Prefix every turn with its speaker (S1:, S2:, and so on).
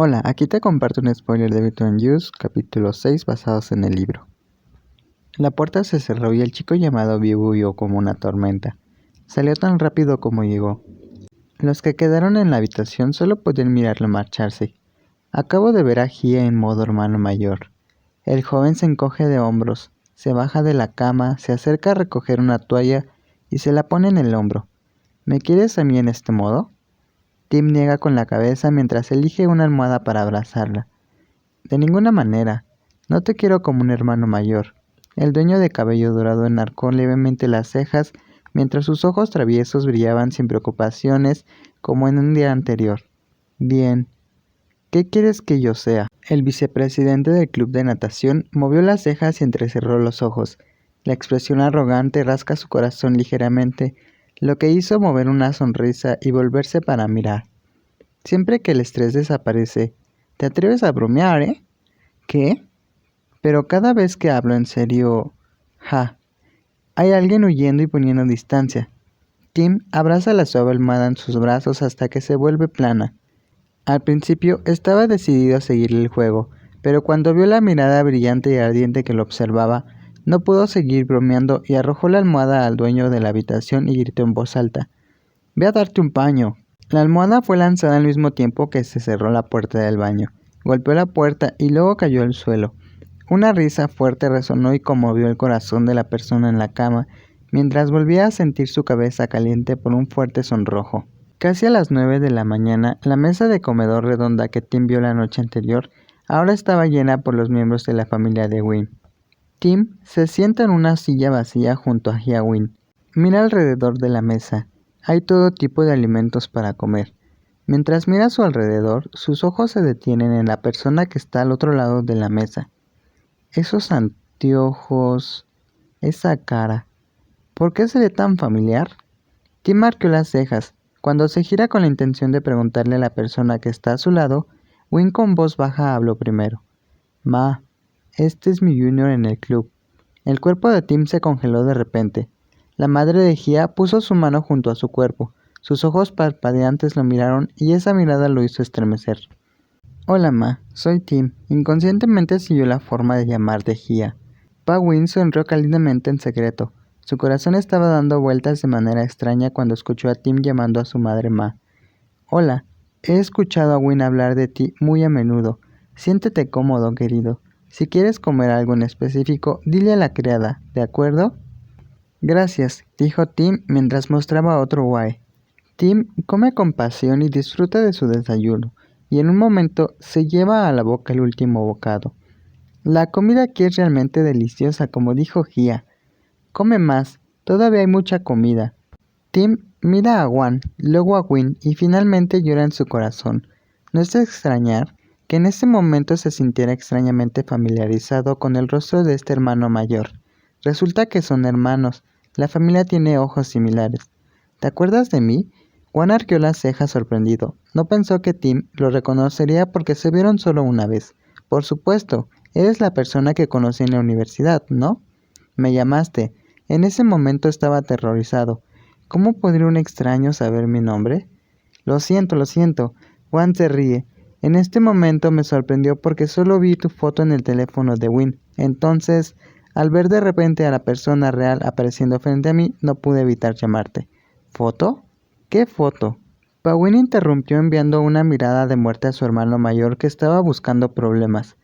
S1: Hola, aquí te comparto un spoiler de Between Use, capítulo 6, basados en el libro. La puerta se cerró y el chico llamado Viu huyó como una tormenta. Salió tan rápido como llegó. Los que quedaron en la habitación solo podían mirarlo marcharse. Acabo de ver a Gia en modo hermano mayor. El joven se encoge de hombros, se baja de la cama, se acerca a recoger una toalla y se la pone en el hombro. ¿Me quieres a mí en este modo? Tim niega con la cabeza mientras elige una almohada para abrazarla. De ninguna manera. No te quiero como un hermano mayor. El dueño de cabello dorado enarcó levemente las cejas mientras sus ojos traviesos brillaban sin preocupaciones como en un día anterior. Bien. ¿Qué quieres que yo sea? El vicepresidente del club de natación movió las cejas y entrecerró los ojos. La expresión arrogante rasca su corazón ligeramente lo que hizo mover una sonrisa y volverse para mirar. Siempre que el estrés desaparece, te atreves a bromear, ¿eh? ¿Qué? Pero cada vez que hablo en serio, ja, hay alguien huyendo y poniendo distancia. Tim abraza la suave almohada en sus brazos hasta que se vuelve plana. Al principio estaba decidido a seguir el juego, pero cuando vio la mirada brillante y ardiente que lo observaba, no pudo seguir bromeando y arrojó la almohada al dueño de la habitación y gritó en voz alta. Ve a darte un paño. La almohada fue lanzada al mismo tiempo que se cerró la puerta del baño. Golpeó la puerta y luego cayó al suelo. Una risa fuerte resonó y conmovió el corazón de la persona en la cama, mientras volvía a sentir su cabeza caliente por un fuerte sonrojo. Casi a las nueve de la mañana, la mesa de comedor redonda que Tim vio la noche anterior ahora estaba llena por los miembros de la familia de Wynne. Tim se sienta en una silla vacía junto a Hiawin. Mira alrededor de la mesa. Hay todo tipo de alimentos para comer. Mientras mira a su alrededor, sus ojos se detienen en la persona que está al otro lado de la mesa. Esos anteojos, esa cara. ¿Por qué se ve tan familiar? Tim marcó las cejas. Cuando se gira con la intención de preguntarle a la persona que está a su lado, Win con voz baja habló primero. Ma, este es mi junior en el club. El cuerpo de Tim se congeló de repente. La madre de Gia puso su mano junto a su cuerpo. Sus ojos parpadeantes lo miraron y esa mirada lo hizo estremecer. Hola, ma, soy Tim. Inconscientemente siguió la forma de llamar de Gia. Pa Win sonrió cálidamente en secreto. Su corazón estaba dando vueltas de manera extraña cuando escuchó a Tim llamando a su madre Ma. Hola, he escuchado a Win hablar de ti muy a menudo. Siéntete cómodo, querido. Si quieres comer algo en específico, dile a la criada, ¿de acuerdo? Gracias, dijo Tim mientras mostraba otro guay. Tim come con pasión y disfruta de su desayuno, y en un momento se lleva a la boca el último bocado. La comida aquí es realmente deliciosa, como dijo Gia. Come más, todavía hay mucha comida. Tim mira a Juan, luego a Win y finalmente llora en su corazón. No es de extrañar que en ese momento se sintiera extrañamente familiarizado con el rostro de este hermano mayor. Resulta que son hermanos, la familia tiene ojos similares. ¿Te acuerdas de mí? Juan arqueó las cejas sorprendido. No pensó que Tim lo reconocería porque se vieron solo una vez. Por supuesto, eres la persona que conocí en la universidad, ¿no? Me llamaste. En ese momento estaba aterrorizado. ¿Cómo podría un extraño saber mi nombre? Lo siento, lo siento. Juan se ríe. En este momento me sorprendió porque solo vi tu foto en el teléfono de Win. Entonces, al ver de repente a la persona real apareciendo frente a mí, no pude evitar llamarte. ¿Foto? ¿Qué foto? Pawin interrumpió enviando una mirada de muerte a su hermano mayor que estaba buscando problemas.